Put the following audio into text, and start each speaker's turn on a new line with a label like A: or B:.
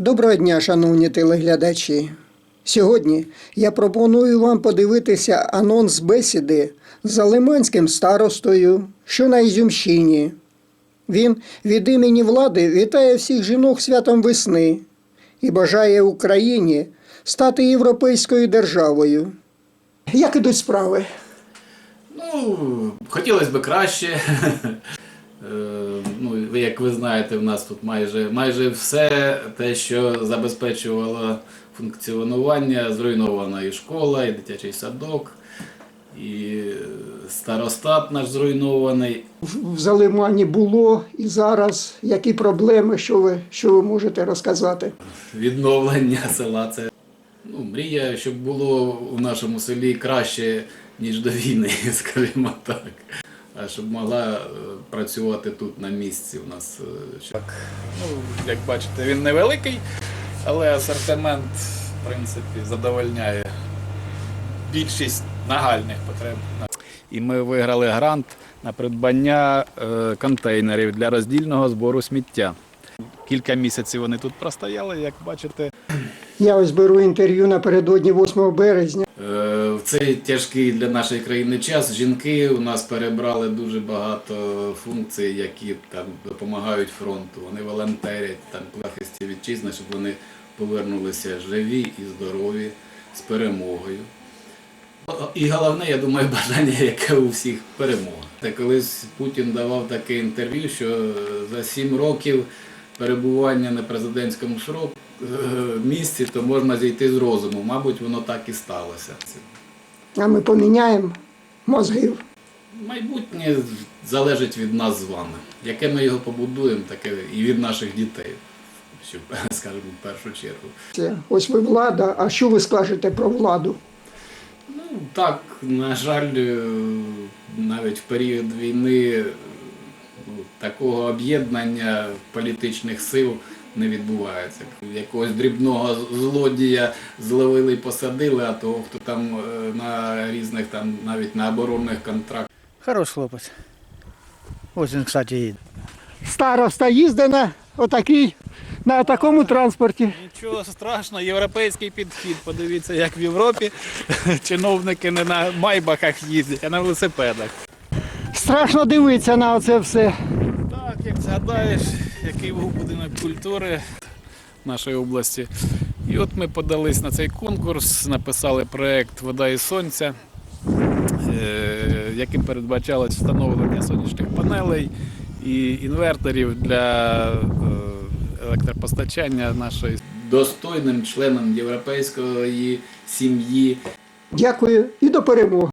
A: Доброго дня, шановні телеглядачі. Сьогодні я пропоную вам подивитися анонс бесіди з Залиманським старостою, що на Ізюмщині. Він від імені влади вітає всіх жінок святом весни і бажає Україні стати європейською державою. Як ідуть справи?
B: Ну, хотілося б краще. Як ви знаєте, в нас тут майже, майже все те, що забезпечувало функціонування, зруйнована і школа, і дитячий садок, і старостат наш зруйнований.
A: В в Залимані було і зараз які проблеми, що ви, що ви можете розказати?
B: Відновлення села це ну, мрія, щоб було в нашому селі краще, ніж до війни, скажімо так. А щоб могла е, працювати тут на місці у нас. е, щоб-
C: Ну, як бачите, він невеликий, але асортимент, в принципі, задовольняє більшість нагальних потреб. І ми виграли грант на придбання е, контейнерів для роздільного збору сміття. Кілька місяців вони тут простояли, як бачите.
A: Я ось беру інтерв'ю напередодні 8 березня.
B: Е, В цей тяжкий для нашої країни час жінки у нас перебрали дуже багато функцій, які там допомагають фронту. Вони волонтерять там в вітчизни, щоб вони повернулися живі і здорові з перемогою. І головне, я думаю, бажання, яке у всіх перемога. Та колись Путін давав таке інтерв'ю, що за сім років перебування на президентському срок- е, місці, то можна зійти з розуму. Мабуть, воно так і сталося.
A: А ми поміняємо мозгів.
B: Майбутнє залежить від нас з вами. Яке ми його побудуємо, таке і від наших дітей, що, скажімо, в першу чергу.
A: Ось ви влада. А що ви скажете про владу?
B: Ну так, на жаль, е, навіть в період війни ну, такого об'єднання політичних сил не відбувається. Якогось дрібного злодія зловили і посадили, а того, хто там е, на різних там навіть на оборонних контрактах.
D: Хороший хлопець. Ось він, кстати, їде.
A: Староста їздить на отакій, на такому транспорті.
C: Нічого страшного, європейський підхід. Подивіться, як в Європі чиновники не на майбахах їздять, а на велосипедах.
A: Страшно дивитися на це все.
C: Так, як згадаєш, який був будинок культури нашої області. І от ми подались на цей конкурс, написали проєкт Вода і сонця, е, яким передбачалось встановлення сонячних панелей і інверторів для е, електропостачання нашої
B: достойним членом європейської сім'ї.
A: Дякую і до перемоги.